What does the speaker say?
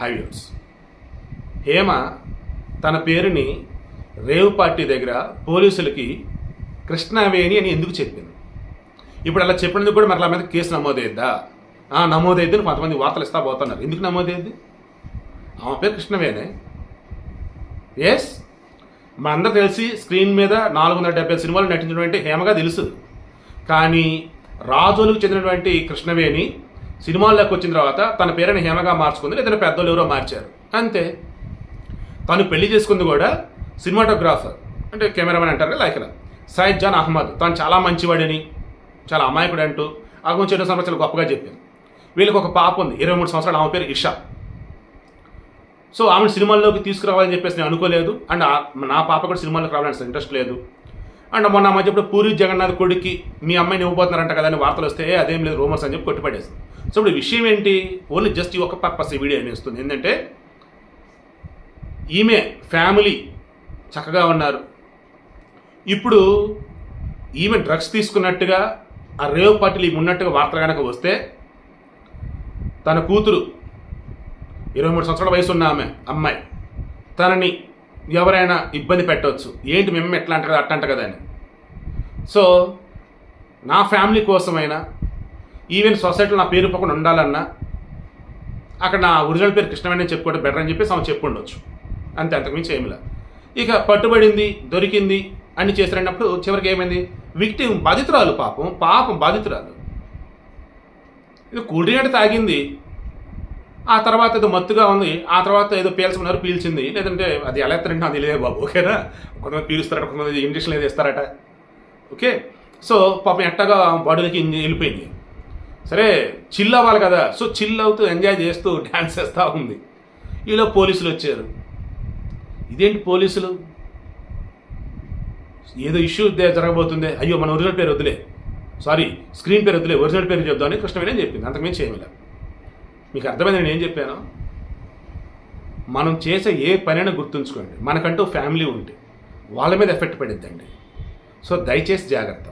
హైవ్యూస్ హేమ తన పేరుని rave party దగ్గర పోలీసులకి కృష్ణవేణి అని ఎందుకు చెప్పింది? ఇప్పుడు అలా చెప్పినందుకు కూడా మరి అలా మీద కేసు నమోదైద్దా? నమోదైద్దని కొంతమంది వార్తలు ఇస్తా పోతున్నారు. ఎందుకు నమోదైద్ది? ఆమె పేరు కృష్ణవేణే. ఎస్ మా అందరు తెలిసి స్క్రీన్ మీద నాలుగు వందల డెబ్బై సినిమాలు నటించినటువంటి హేమగా తెలుసు. కానీ రాజులకు చెందినటువంటి కృష్ణవేణి సినిమాల్లోకి వచ్చిన తర్వాత తన పేరుని హేమగా మార్చుకుంది లేదా పెద్దలు ఎవరో మార్చారు. అంతే. తను పెళ్ళి చేసుకుంది కూడా సినిమాటోగ్రాఫర్ అంటే కెమెరామెన్ అంటారు కదా లైక్ సైద్ జాన్ అహ్మద్ తను చాలా మంచివాడని చాలా అమాయకుడు అంటూ ఆ గురించి ఎన్నో సంవత్సరాలు గొప్పగా చెప్పింది వీళ్ళకి ఒక పాప ఉంది ఇరవై మూడు సంవత్సరాలు ఆమె పేరు ఇషా. సో ఆమెను సినిమాల్లోకి తీసుకురావాలని చెప్పేసి నేను అనుకోలేదు. అండ్ ఆ- నా పాప కూడా సినిమాల్లోకి రావాలని ఇంట్రెస్ట్ లేదు. అండ్ మొన్న మధ్యప్పుడు మధ్య ఇప్పుడు పూరి జగన్నాథ్ కొడుక్కి మీ అమ్మాయిని ఇవ్వబోతున్నారంట కదా అని వార్తలు వస్తే "ఏ, అదేం లేదు రూమర్స్ అని చెప్పి కొట్టిపడేసింది. సో ఇప్పుడు విషయం ఏంటి? ఓన్లీ జస్ట్ ఈ ఒక పర్పస్ ఈ వీడియో అనిపిస్తుంది ఏంటంటే ఈమె ఫ్యామిలీ చక్కగా ఉన్నారు. ఇప్పుడు ఈమె డ్రగ్స్ తీసుకున్నట్టుగా ఆ రేవ్ పార్టీలు ఈమె ఉన్నట్టుగా వార్తలు కనుక వస్తే తన కూతురు ఇరవై మూడు సంవత్సరాల వయసు ఉన్న ఆమె అమ్మాయి తనని ఎవరైనా ఇబ్బంది పెట్టవచ్చు. ఏంటి మేము ఎట్లా అంట కదా అట్ట అంట కదా అని. సో నా ఫ్యామిలీ కోసమైనా ఈవెన్ సొసైటీలో నా పేరు పక్కన ఉండాలన్నా అక్కడ నా ఒరిజినల్ పేరు కృష్ణవేణి చెప్పుకోవడం బెటర్ అని చెప్పేసి ఆమె చెప్పుండొచ్చు. అంతే అంతకుమించి ఏమి లేదు. ఇక పట్టుబడింది దొరికింది అన్ని చేసినప్పుడు చివరికి ఏమైంది? విక్టిమ్ బాధితురాలు పాపం పాపం బాధితురాలు. ఇది కూల్ డ్రింక్ తాగింది. ఆ తర్వాత ఏదో మత్తుగా ఉంది ఆ తర్వాత ఏదో పీల్చుకున్నారు పీల్చింది. లేదంటే అది ఎలా ఎత్తారంటే నాకు తెలియదు బాబు ఓకేనా? కొంతమంది పీలుస్తారట కొంతమంది ఇంజక్షన్ ఏదో ఇస్తారట. ఓకే? సో పాపం ఎట్టగా బాడీలోకి వెళ్ళిపోయింది. సరే చిల్ అవ్వాలి కదా. సో చిల్ అవుతూ ఎంజాయ్ చేస్తూ డ్యాన్స్ చేస్తూ ఉంది. ఈలో పోలీసులు వచ్చారు. ఇదేంటి పోలీసులు? ఏదో ఇష్యూ జరగబోతుందే జరగబోతుంది. అయ్యో మన ఒరిజినల్ పేరు వద్దులే. సారీ స్క్రీన్ పేరు వద్దులే. ఒరిజినల్ పేరు చెప్దామని కృష్ణవేణి చెప్పింది. అంతకుమించి ఏమి లేదు. మీకు అర్థమైంది నేను ఏం చెప్పాను? మనం చేసే ఏ పనైనా గుర్తుంచుకోండి. మనకంటూ ఫ్యామిలీ ఉంటే వాళ్ళ మీద ఎఫెక్ట్ పడిద్దండి. సో దయచేసి జాగ్రత్త.